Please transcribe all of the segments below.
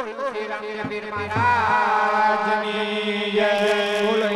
બોલો રામ રબીર મહારાજની જય. બોલો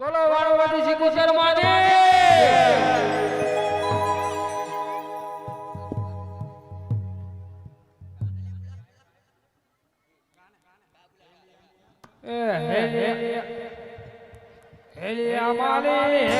બોલો વાળવાથી શીખુસર હેલિયા હેલિયા માલી હે સલામત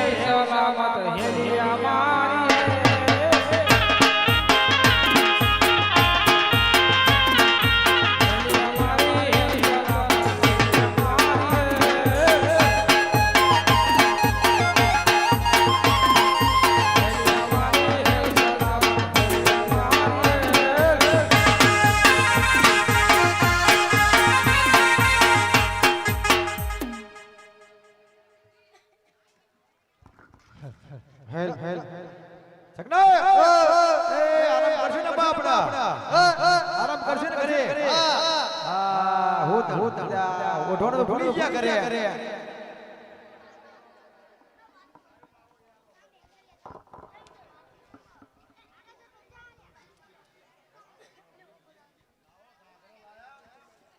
હેલ હેલ. સગના એ આરામ કરશે ને બાપડા. આરામ કરશે ને ઘરે. હા હું. હું ઓઢવાનો તો ભૂલી ગયા ઘરે.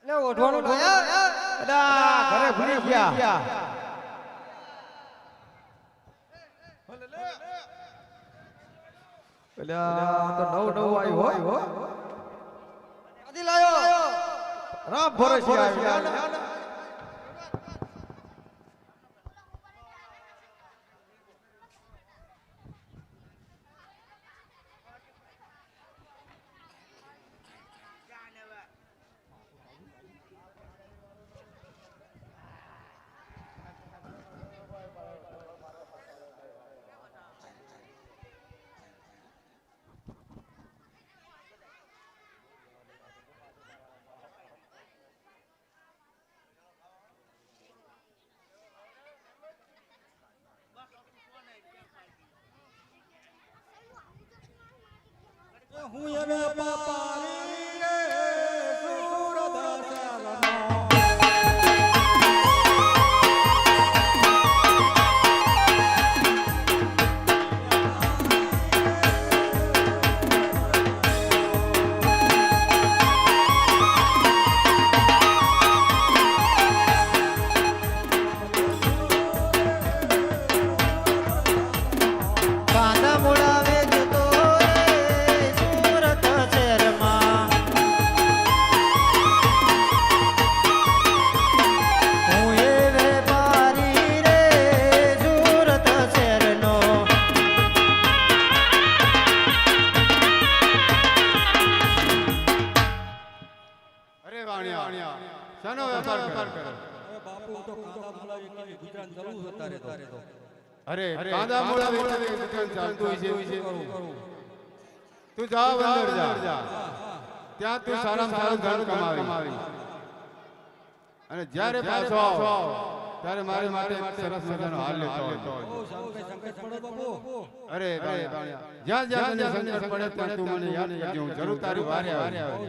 લે ઓઢવાનું અલા ઘરે ભૂલી ગયા. અલ્યા તો નવ નવ આવ્યો હો. ક્યાંથી લાયો રામ ભરોસે આવ્યો. હું હવે પાપારી અરે કાંદા મોળા વેચાતી દુકાન ચાલતું હોય છે તું જા. અંદર જા. ત્યાં તું સારામાં સારું ધન કમાવી અને જ્યારે પાછો આવ ત્યારે મારે માટે સરસ મજાનો હાલ લેતો બાપુ. અરે જ્યાં જ્યાં તને સંકટ પડે ત્યાં તું મને યાદ કરજો હું જરૂર તારી વારે આવે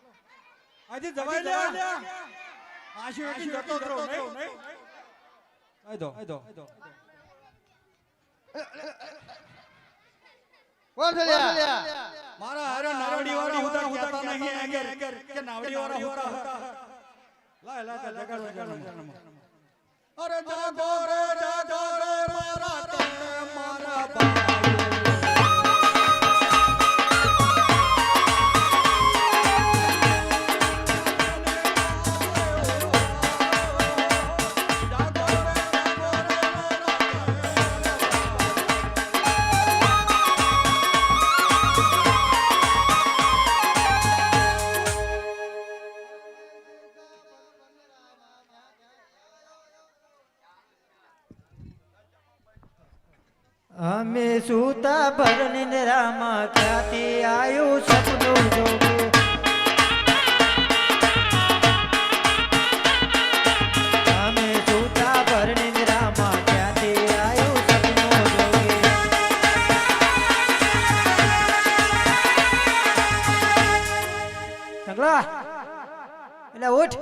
આજે જવાય લે આશી વેકી જતો રહો નહીં? આઈ દો આઈ દો કોણ છે મારા હારે નાવડી વાળા હોતા હોતા નહીં આગળ. કે નાવડી વાળા હોતા લાય લાય જગાડ. જગાડ. અરે જાગો રે જાગો રે મારા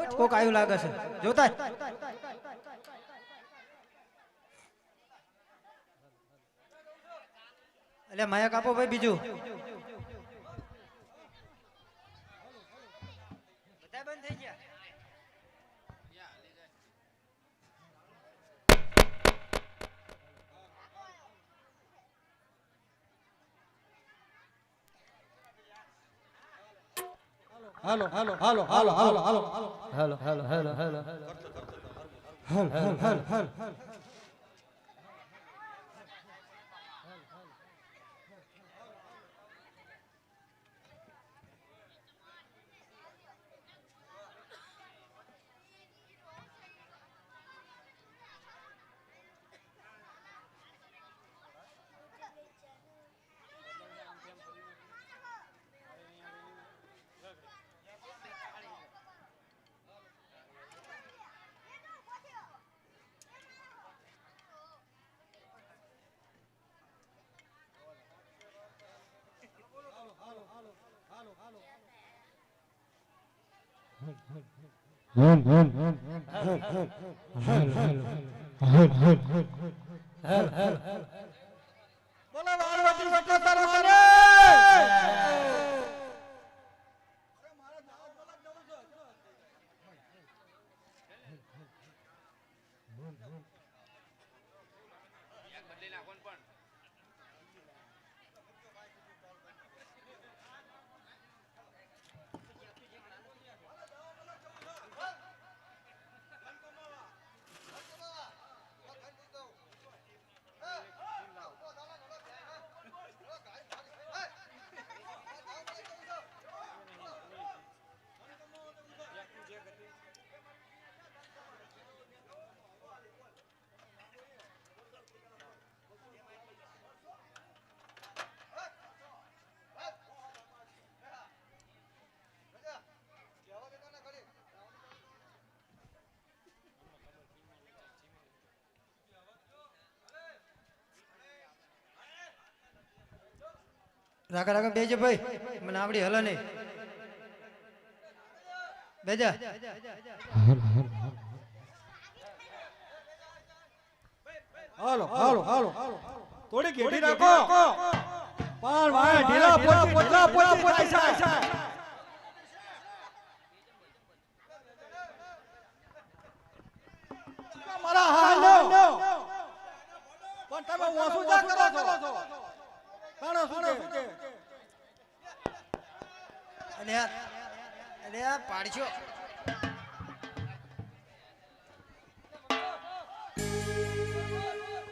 કોક આવ્યું લાગે છે. જોતા. એટલે માયા કાપો ભાઈ બીજું. બધા બંધ થઈ ગયા. હાલો હાલો હાલો હાલો હાલો હાલો હેલો. હેલો હેલો હેલો બોલો Mm-hmm. રાગા રાગા બેજે ભાઈ. મને આવડી હલો નહીં. બેજા હાલો હાલો હાલો. થોડી ઘેટી રાખો. પણ વાય ઢીલા પોચી ઢીલા પોચી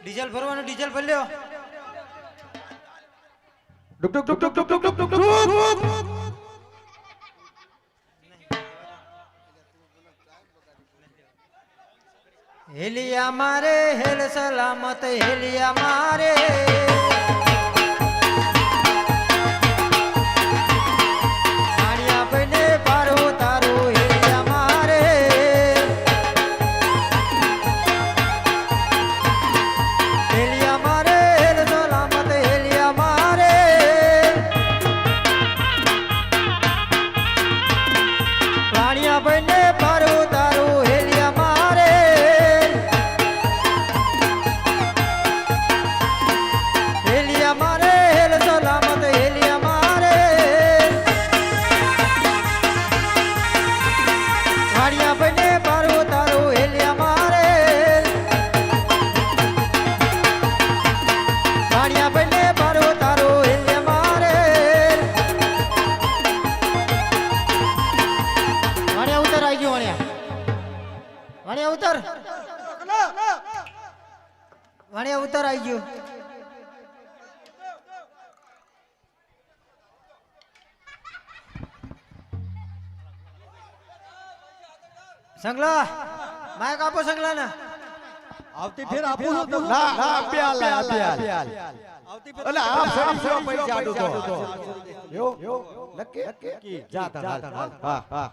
ડીઝલ ભરવાનું ડીઝલ ભરી લ્યો ડુક ડુક ડુક ડુક ડુક ડુક ડુક ડુક. હેલિયા મારે હેલ સલામત હેલિયા મારે. સંગલા. માયક આપો સંગલા ને આવતી ફેર આપું છું. તમને. ના ના આપી અભ્યાલ આવતી ફેર એટલે આપ. સડી જો પૈસા આડો તો યો લકે જા તા જા તા હા હા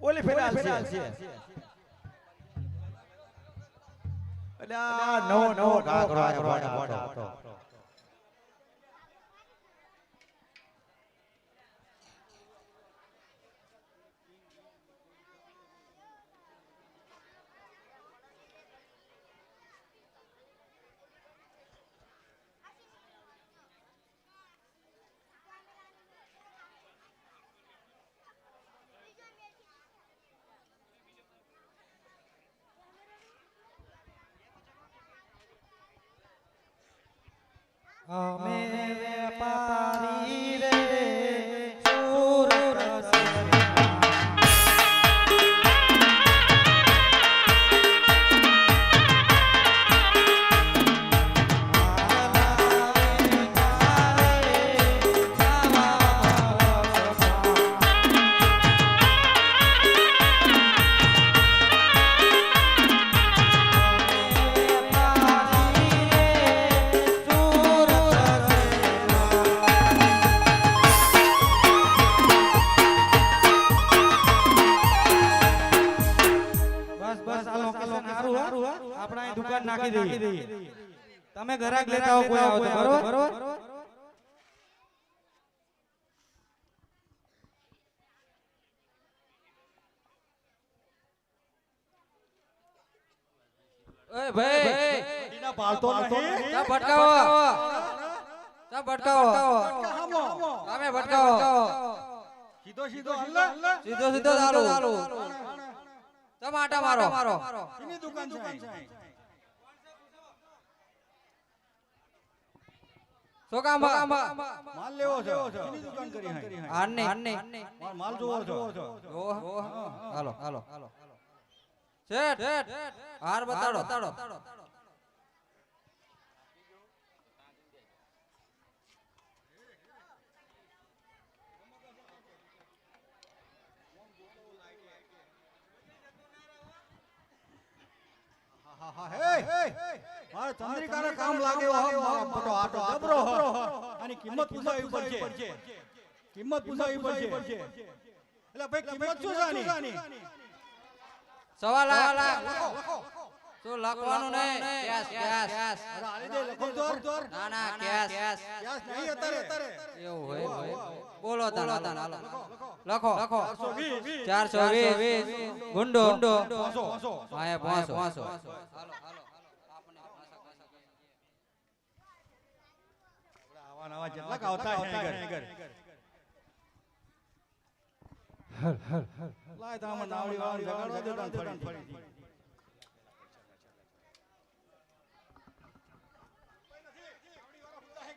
ઓલી ફેરાલ છે એટલે આ નવો નવો ઘાઘરો આયો Amen. Amen. લોકેશન સારું હા? આપણે અહીં દુકાન નાખી દઈએ. તમે ઘરાક લેતા હો કોઈ આવો તો બરોબર? એ ભાઈ! એના પાલતો નહીં. ચા ભટકાવો. ચા ભટકાવો. સામે ભટકાવો. સીધો સીધો હાલ. સીધો સીધો ચાલુ ટમાટા મારો. મારો એની દુકાન છે અહીં. શું કામ? માલ લેવો છે? એની દુકાન કરી અહીં. આને આને માલ- માલ જોવો છો? હાલો હાલો. શેઠ હાર બતાડો. બતાડો. મારે ચંદ્રિકાને કામ લખવાનું બોલો લખો લખો. 420 420 ગુંડો. ગુંડો. 500 500 આવા નવા જેટલા કે આવતા છે અહીં ઘર. લાય તો આમાં નાવડી વાળી જગાડવા દે તાન ફરીથી.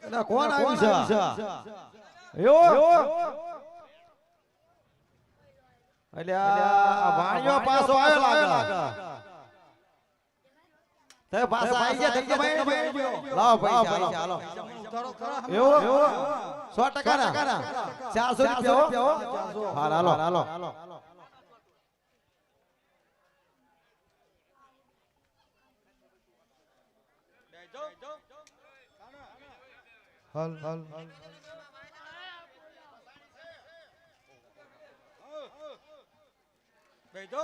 એટલે કોણ આવ્યું છે યો એટલે આ વાણિયો પાછો આવ્યો લાગે તે પાછા આવી ગયા ધક્કા લાવો પૈસા હાલો ઉતારો ખરા. એવો? સો ટકા ના ચારસો રૂપિયા હો? હાલ હાલો. હાલો હાલ. હાલ બેજો.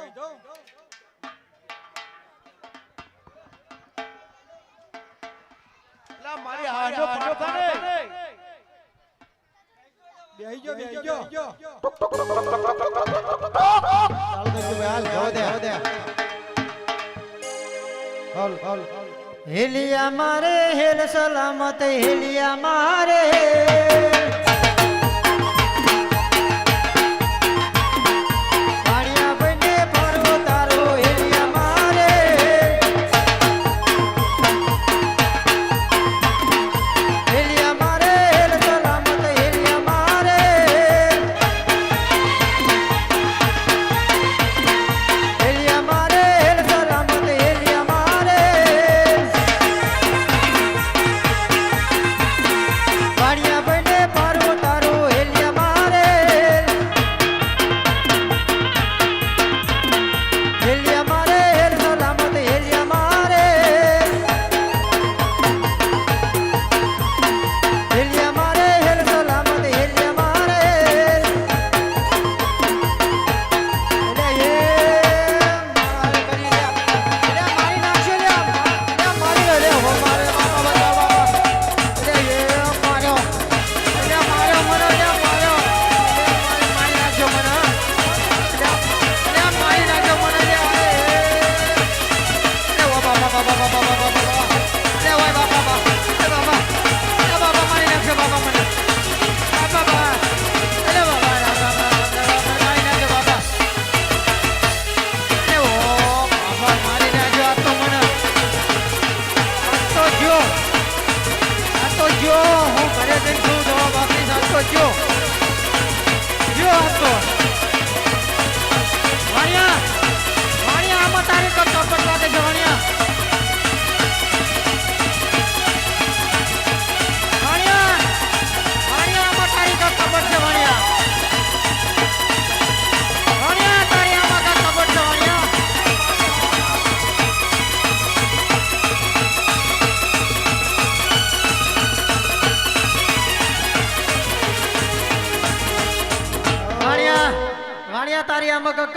મારી હાજો પાડો કાને બેહી ગયો, બેહી ગયો. ચાલ દેજો ભાઈ હાલ જવા દે હાલ હાલ. હેલિયા મારે હેલ સલામત હેલિયા મારે.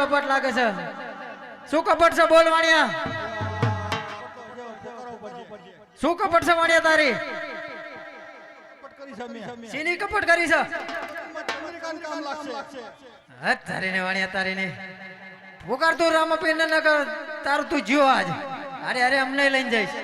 કપટ લાગે છે. શું કપટ છે બોલ વાણિયા? શું કપટ છે વાણિયા તારી? સીની કપટ કરી છે? અમેરિકાનું કામ તારી ને વાણિયા તારી ને પુકાર તું રામપીર ને નકર તારું તું જીવો આજ. અરે અરે અમને લઈને જઈશ.